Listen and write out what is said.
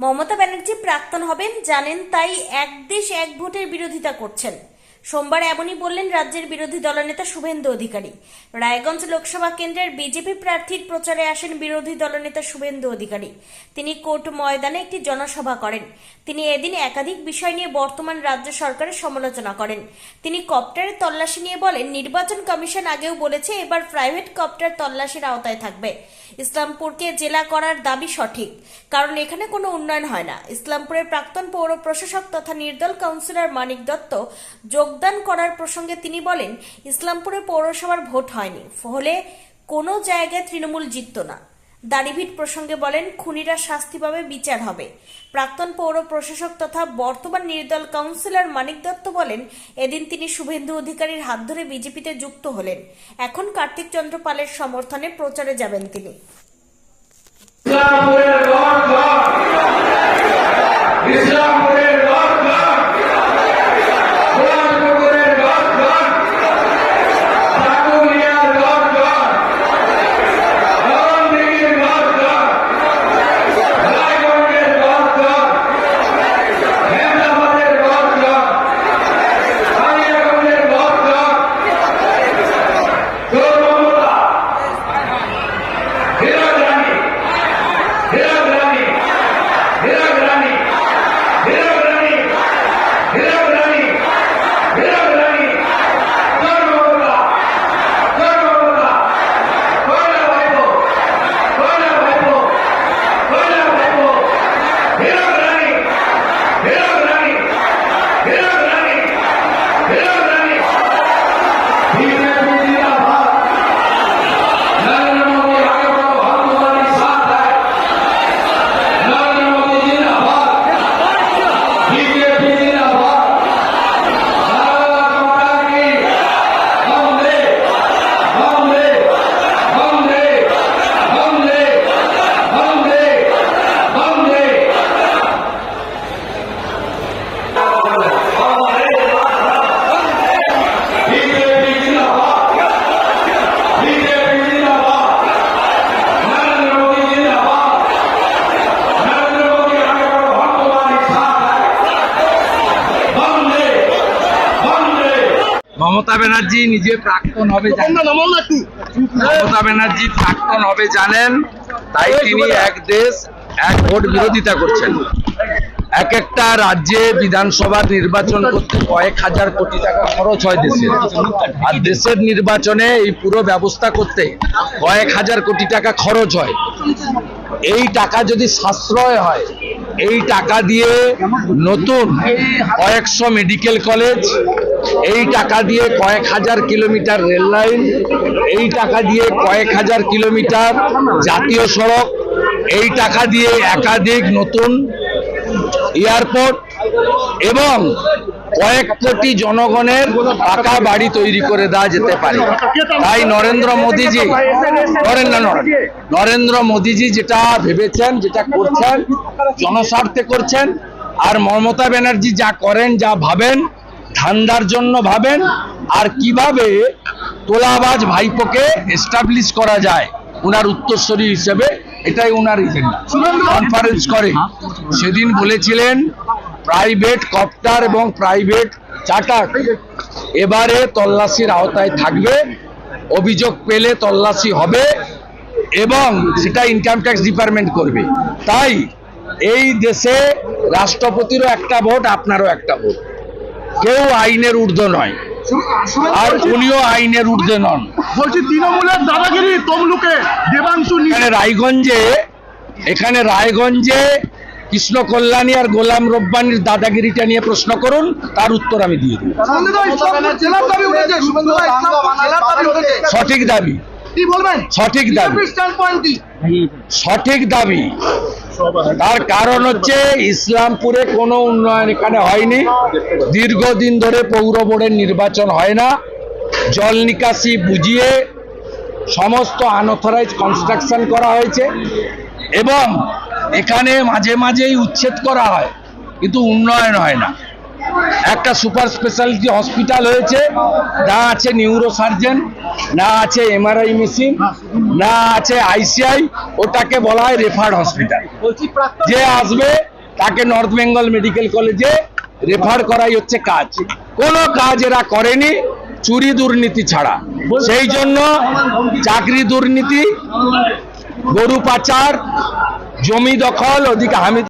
মমতা ব্যানার্জি প্রাক্তন হবেন জানেন তাই এক দেশ এক ভোটের বিরোধিতা করছেন। সোমবার এমনই বললেন রাজ্যের বিরোধী দলনেতা শুভেন্দু অধিকারী। রায়গঞ্জ লোকসভা কেন্দ্রের বিজেপি প্রার্থীর প্রচারে আসেন বিরোধী দলনেতা শুভেন্দু অধিকারী। তিনি কোর্ট ময়দানে একটি জনসভা করেন। তিনি এদিন একাধিক বিষয় নিয়ে বর্তমান রাজ্য সরকারের সমালোচনা করেন। তিনি কপ্টারের তল্লাশি নিয়ে বলেন, নির্বাচন কমিশন আগেও বলেছে এবার প্রাইভেট কপ্টার তল্লাশির আওতায় থাকবে। ইসলামপুরকে জেলা করার দাবি সঠিক, কারণ এখানে কোনো উন্নয়ন হয় না। ইসলামপুরের প্রাক্তন পৌর প্রশাসক তথা নির্দল কাউন্সিলর মানিক দত্ত যোগদান করার প্রসঙ্গে তিনি বলেন, ইসলামপুরে পৌরসভার ভোট হয়নি, ফলে কোনো জায়গায় তৃণমূল জিতত না। দাড়িভিট প্রসঙ্গে বলেন, খুনিরা শাস্তি পাবে, বিচার হবে। প্রাক্তন পৌর প্রশাসক তথা বর্তমান নির্দল কাউন্সিলর মানিক দত্ত বলেন, এদিন তিনি শুভেন্দু অধিকারীর হাত ধরে বিজেপিতে যুক্ত হলেন। এখন কার্তিক চন্দ্র পালের সমর্থনে প্রচারে যাবেন তিনি। মমতা ব্যানার্জি নিজে প্রাক্তন হবে মমতা ব্যানার্জি প্রাক্তন হবে জানেন তাই তিনি এক দেশ এক ভোট বিরোধিতা করছেন। এক একটা রাজ্যে বিধানসভা নির্বাচন করতে কয়েক হাজার কোটি টাকা খরচ হয় দেশের আর দেশের নির্বাচনে এই পুরো ব্যবস্থা করতে কয়েক হাজার কোটি টাকা খরচ হয়। এই টাকা যদি সাশ্রয় হয় এই টাকা দিয়ে নতুন কয়েকশো মেডিকেল কলেজ, এই টাকা দিয়ে কয়েক হাজার কিলোমিটার রেল লাইন, এই টাকা দিয়ে কয়েক হাজার কিলোমিটার জাতীয় সড়ক, এই টাকা দিয়ে একাধিক নতুন এয়ারপোর্ট এবং কয়েক কোটি জনগণের পাকা বাড়ি তৈরি করে দেওয়া যেতে পারে। তাই নরেন্দ্র মোদীজি নরেন্দ্র নরেন্দ্র নরেন্দ্র মোদীজি যেটা ভেবেছেন, যেটা করছেন, জনস্বার্থে করছেন, আর মমতা ব্যানার্জি যা করেন, যা ভাবেন, ধান্দার জন্য ভাবেন, আর কীভাবে তোলাবাজ ভাইপোকে এস্টাবলিশ করা যায়, উনার উত্তরসূরি হিসেবে, এটাই ওনার এজেন্ডা কনফারেন্স করে। সেদিন বলেছিলেন প্রাইভেট কপ্টার এবং প্রাইভেট চার্টার এবারে তল্লাশির আওতায় থাকবে অভিযোগ পেলে তল্লাশি হবে এবং সেটা ইনকাম ট্যাক্স ডিপার্টমেন্ট করবে। তাই এই দেশে রাষ্ট্রপতিরও একটা ভোট আপনারও একটা ভোট। কেউ আইনের ঊর্ধ্ব নয়। আর উনিও আইনের ঊর্ধ্বে নন। বলছি তৃণমূলের দাদাগিরি তমলুকে দেবাংশু রায়গঞ্জে এখানে রায়গঞ্জে কৃষ্ণ কল্যাণী আর গোলাম রব্বানির দাদাগিরিটা নিয়ে প্রশ্ন করুন তার উত্তর আমি দিয়ে দেব। শুভেন্দু দা, ইসলামপুর জেলার দাবি উঠেছে শুভেন্দু দা, ইসলামপুর জেলার দাবি উঠেছে সঠিক দাবি। সঠিক দাবি। সঠিক দাবি। তার কারণ হচ্ছে ইসলামপুরে কোনো উন্নয়ন এখানে হয়নি। দীর্ঘদিন ধরে পৌর বোর্ডের নির্বাচন হয় না। জল নিকাশি বুঝিয়ে সমস্ত আনঅথরাইজ কনস্ট্রাকশন করা হয়েছে। এবং এখানে মাঝে মাঝেই উচ্ছেদ করা হয় কিন্তু উন্নয়ন হয় না। একটা সুপার স্পেশালিটি হসপিটাল হয়েছে না আছে নিউরো সার্জন না আছে এমআরআই মেশিন না আছে আইসিআই ওটাকে বলা হয় রেফার্ড হসপিটাল। যে আসবে তাকে নর্থ বেঙ্গল মেডিকেল কলেজে রেফার করাই হচ্ছে কাজ। কোনো কাজ এরা করেনি চুরি দুর্নীতি ছাড়া। সেই জন্য চাকরি দুর্নীতি গরু পাচার জমি দখল ওদিকে হামিদ